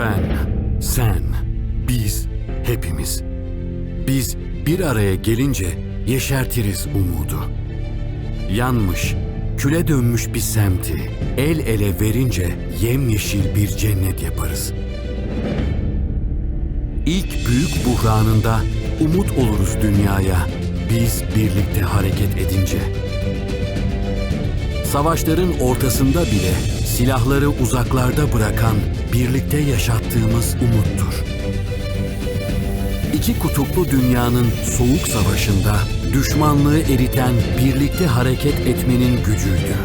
Ben, sen, biz, hepimiz. Biz bir araya gelince yeşertiriz umudu. Yanmış, küle dönmüş bir semti el ele verince yemyeşil bir cennet yaparız. İlk büyük buhranında umut oluruz dünyaya biz birlikte hareket edince. Savaşların ortasında bile silahları uzaklarda bırakan birlikte yaşattığımız umuttur. İki kutuplu dünyanın soğuk savaşında düşmanlığı eriten birlikte hareket etmenin gücüydü.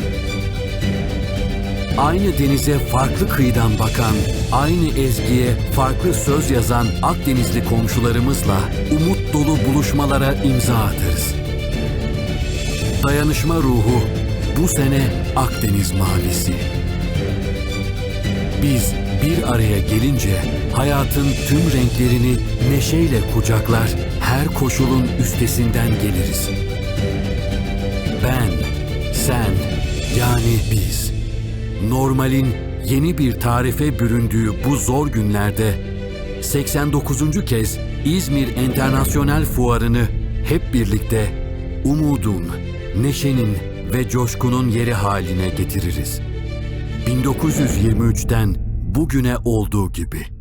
Aynı denize farklı kıyıdan bakan, aynı ezgiye farklı söz yazan Akdenizli komşularımızla umut dolu buluşmalara imza atarız. Dayanışma ruhu bu sene Akdeniz mavisi. Biz bir araya gelince hayatın tüm renklerini neşeyle kucaklar, her koşulun üstesinden geliriz. Ben, sen, yani biz. Normalin yeni bir tarife büründüğü bu zor günlerde 89. kez İzmir Enternasyonel Fuarı'nı hep birlikte umudun, neşenin ve coşkunun yeri haline getiririz. 1923'ten bugüne olduğu gibi.